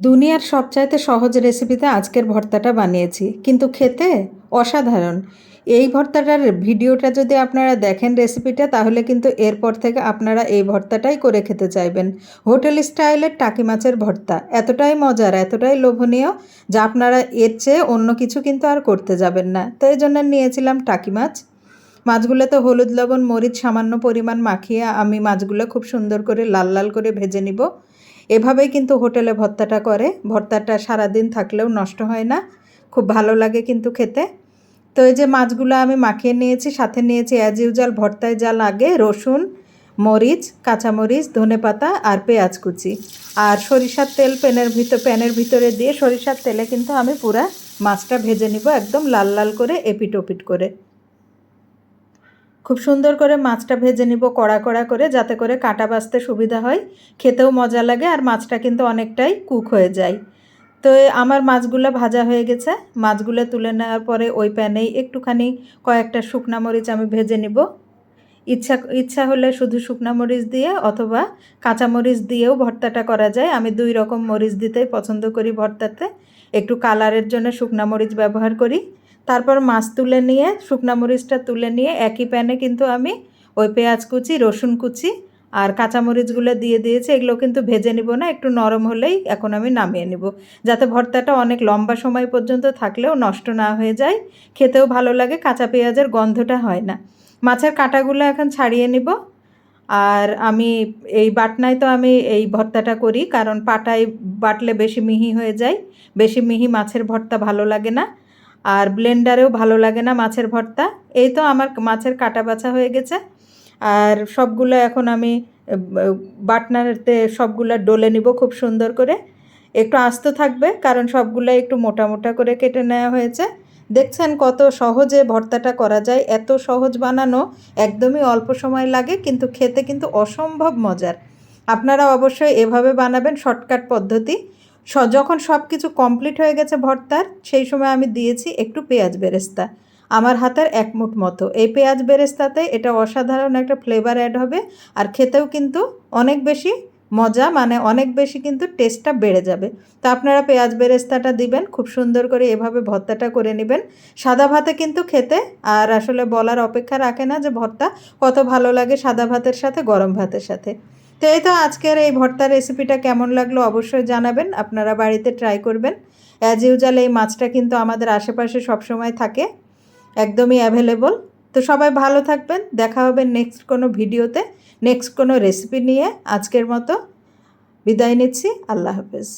দুনিয়ার সবচাইতে সহজ রেসিপিতে আজকের ভর্তাটা বানিয়েছি। কিন্তু খেতে অসাধারণ। এই ভর্তাটার ভিডিওটা যদি আপনারা দেখেন রেসিপিটা তাহলে কিন্তু এরপর থেকে আপনারা এই ভর্তাটাই করে খেতে চাইবেন। হোটেল স্টাইলের টাকি মাছের ভর্তা। এতটাই মজার, এতটাই লোভনীয় যা আপনারা এর চেয়ে অন্য কিছু কিন্তু আর করতে যাবেন না। তো এই জন্য নিয়েছিলাম টাকি মাছ। মাছগুলোতে হলুদ, লবণ, মরিচ সামান্য পরিমাণ মাখিয়ে আমি মাছগুলো খুব সুন্দর করে লাল লাল করে ভেজে নিব। এভাবেই কিন্তু হোটেলে ভর্তাটা করে। ভর্তাটা সারাদিন থাকলেও নষ্ট হয় না। খুব ভালো লাগে কিন্তু খেতে। তো এই যে মাছগুলো আমি মাখিয়ে নিয়েছি, সাথে নিয়েছি অ্যাজ ইউজাল ভর্তায় যা লাগে, রসুন, মরিচ, কাঁচামরিচ, ধনে পাতা আর পেঁয়াজ কুচি। আর সরিষার তেল প্যানের ভিতর প্যানের ভিতরে দিয়ে সরিষার তেলে কিন্তু আমি পুরা মাছটা ভেজে নিব একদম লাল লাল করে এপিট ওপিট করে। খুব সুন্দর করে মাছটা ভেজে নিব কড়া কড়া করে যাতে করে কাটা বাছতে সুবিধা হয়। খেতেও মজা লাগে আর মাছটা কিন্তু অনেকটাই কুক হয়ে যায়। তো আমার মাছগুলো ভাজা হয়ে গেছে। মাছগুলো তুলে নেওয়ার পরে ওই প্যানেই একটুখানি কয়েকটা শুকনা মরিচ আমি ভেজে নিব। ইচ্ছা ইচ্ছা হলে শুধু শুকনা মরিচ দিয়ে অথবা কাঁচা মরিচ দিয়েও ভর্তাটা করা যায়। আমি দুই রকম মরিচ দিতেই পছন্দ করি ভর্তাতে। একটু কালারের জন্য শুকনা মরিচ ব্যবহার করি। তারপর মাছ তুলে নিয়ে, শুকনা মরিচটা তুলে নিয়ে, একই প্যানে কিন্তু আমি ওই পেঁয়াজ কুচি, রসুন কুচি আর কাঁচামরিচগুলো দিয়ে দিয়েছি। এগুলো কিন্তু ভেজে নিব না, একটু নরম হলেই এখন আমি নামিয়ে নিব। যাতে ভর্তাটা অনেক লম্বা সময় পর্যন্ত থাকলেও নষ্ট না হয়ে যায়। খেতেও ভালো লাগে, কাঁচা পেঁয়াজের গন্ধটা হয় না। মাছের কাঁটাগুলো এখন ছাড়িয়ে নিব। আর আমি এই বাটনায় তো আমি এই ভর্তাটা করি, কারণ পাটায় বাটলে বেশি মিহি হয়ে যায়। বেশি মিহি মাছের ভর্তা ভালো লাগে না। আর ব্লেন্ডারেও ভালো লাগে না মাছের ভর্তা। এই তো আমার মাছের কাটা বাছা হয়ে গেছে। আর সবগুলো এখন আমি বাটনাতে সবগুলো ডলে নিব খুব সুন্দর করে। একটু আস্ত থাকবে, কারণ সবগুলো একটু মোটা মোটা করে কেটে নেওয়া হয়েছে। দেখছেন কত সহজে ভর্তাটা করা যায়। এত সহজ বানানো একদমই অল্প সময় লাগে, কিন্তু খেতে কিন্তু অসম্ভব মজার। আপনারা অবশ্যই এভাবে বানাবেন, শর্টকাট পদ্ধতি। যখন সব কিছু কমপ্লিট হয়ে গেছে ভর্তার, সেই সময় আমি দিয়েছি একটু পেঁয়াজ বেরেস্তা। আমার হাতের এক মুঠ মতো। এই পেঁয়াজ বেরেস্তাতে এটা অসাধারণ একটা ফ্লেভার অ্যাড হবে আর খেতেও কিন্তু অনেক বেশি মজা মানে অনেক বেশি কিন্তু টেস্টটা বেড়ে যাবে। তো আপনারা পেঁয়াজ বেরেস্তাটা দিবেন, খুব সুন্দর করে এভাবে ভর্তাটা করে নেবেন। সাদা ভাতে কিন্তু খেতে আর আসলে বলার অপেক্ষা রাখে না যে ভর্তা কত ভালো লাগে সাদা ভাতের সাথে, গরম ভাতের সাথে। তো এই তো আজকের এই ভর্তা রেসিপিটা কেমন লাগল অবশ্যই জানাবেন। আপনারা বাড়িতে ট্রাই করবেন। অ্যাজ ইউজাল এই মাছটা কিন্তু আমাদের আশেপাশে সবসময় থাকে। একদমই অ্যাভেলেবল তো সবাই ভালো থাকবেন। দেখা হবে নেক্সট কোনো ভিডিওতে। নেক্সট কোনো রেসিপি নিয়ে আজকের মতো। বিদায় নিচ্ছি। আল্লাহ হাফেজ।